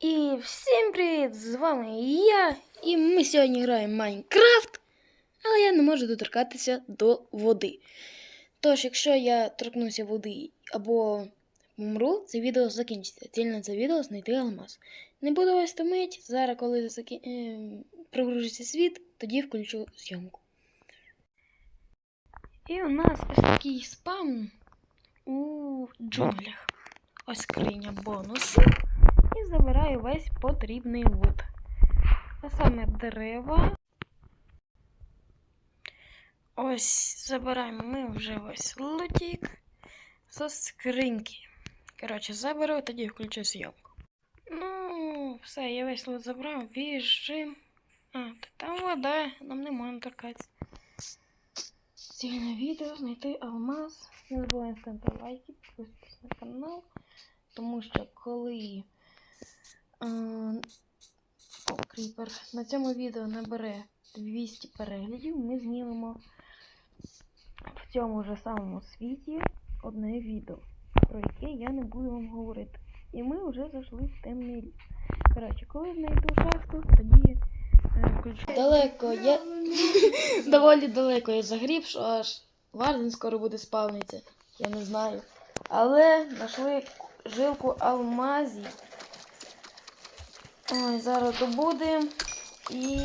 І всім привіт! З вами я. І ми сьогодні граємо Майнкрафт, але я не можу доторкатися до води. Тож, якщо я торкнуся води або помру, це відео закінчиться. Ціль на це відео знайти алмаз. Не буду вас томити. Зараз, коли закі... е, прогружиться світ, тоді включу зйомку. І у нас ось такий спам у джунглях. Ось скриня бонусу. Забираю весь потрібний лут. А саме дерева. Ось забираємо ми вже ось лутік зі скриньки. Коротше, заберу, тоді включу зйомку. Ну, все, я весь лут забрав, біжим. А, та там вода, нам не можна торкатися. Ціль на відео знайти алмаз. Не забуваємо ставити лайки, підписуватися на канал. Тому що коли о, кріпер на цьому відео набере 200 переглядів, ми знімемо в цьому ж самому світі одне відео, про яке я не буду вам говорити. І ми вже зайшли в темний ліс. Коротше, коли знайду шахту, тоді е, включу. Далеко, я доволі далеко я загріб, що аж Варден скоро буде спавнитися. Я не знаю. Але знайшли жилку алмазів. Ой, зараз добудемо і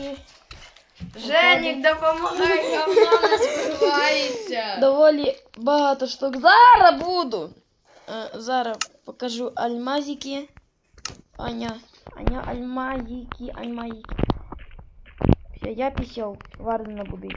Женік, допомагай, говно не споживається. доволі багато штук. Зараз буду. Е, зараз покажу альмазики. Аня, Аня, альмазики, альмазики. Все, я пішов. Вардена буде.